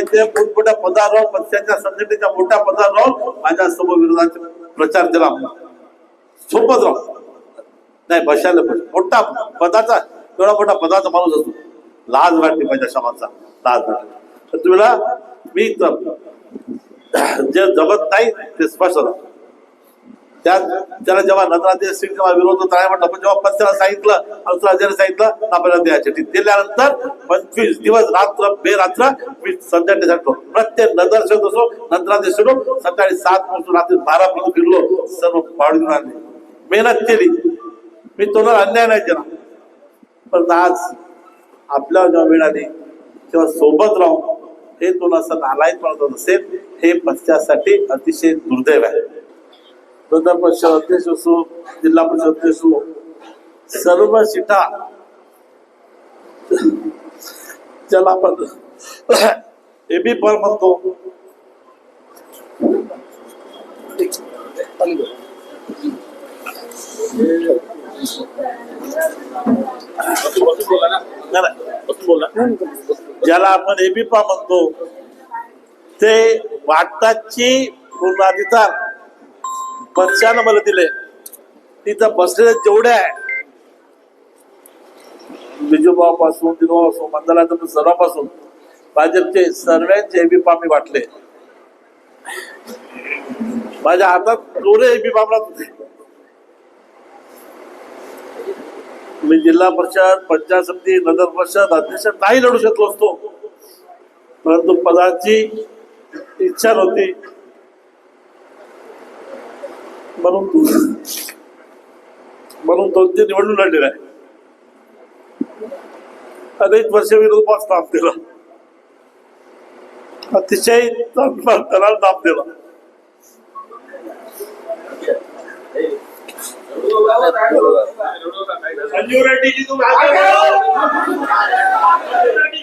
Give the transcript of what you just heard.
इथे मोठमोठ्या पदावर राहून पक्षाच्या संघटनेच्या मोठ्या पदावर राहून माझ्यासमोर विरोधात प्रचार केला. सोबत राहू नाही बसायला मोठा पदाचा एवढा मोठा पदाचा माणूस असतो. लाज वाटते माझ्या समाजचा लाज वाटते. तुम्हाला मी तर जे जमत नाही ते स्पष्ट राहतो त्यात त्याला जेव्हा नंतराचे सिंग जेव्हा विरोध होता नाही म्हटलं पण जेव्हा पक्षाला सांगितलं अनुराजाने सांगितलं आपल्याला द्यायचे. दिल्यानंतर पंचवीस दिवस रात्र बेरात्र मी संध्याकाळी प्रत्येक नगरसेवक असो नंतराचे सोडून सकाळी सात पासून रात्री बारा पर्यंत फिरलो सर्व पाडून आणले. मेहनत केली. मी तोंडावर अन्याय नाही केला. पण आज आपल्याला जेव्हा वेळ आली तेव्हा सोबत राहून हे दोन असं नालायक म्हणत असेल हे पक्षासाठी अतिशय दुर्दैव आहे. प्रधान परिषद अध्यक्ष असो जिल्हा परिषद अध्यक्ष असो सर्व सीटा ज्याला आपण एबी पर म्हणतो. ज्याला आपण ए ज्याला आपण म्हणतो ते वाटताची पूर्णाधिकार बसच्यानं मला दिले तिथं बसलेले जेवढे आहे. बिजूबापासून दिनोपासून मंडळाचं सर्वापासून भाजपचे सर्वांचे एबीपा मी वाटले. माझ्या हातात दोरे एबीपा होते. मी जिल्हा परिषद पंचायत समिती नगर परिषद अध्यक्ष नाही लढू शकलो असतो. परंतु पदाची इच्छा नव्हती. म्हणून म्हणून तो ते निवडणूक लढलेला आहे. अनेक वर्ष विरोध पास ताप दिला. अतिशय त्याला ताप दिला. संजीव रेड्डी रेड्डी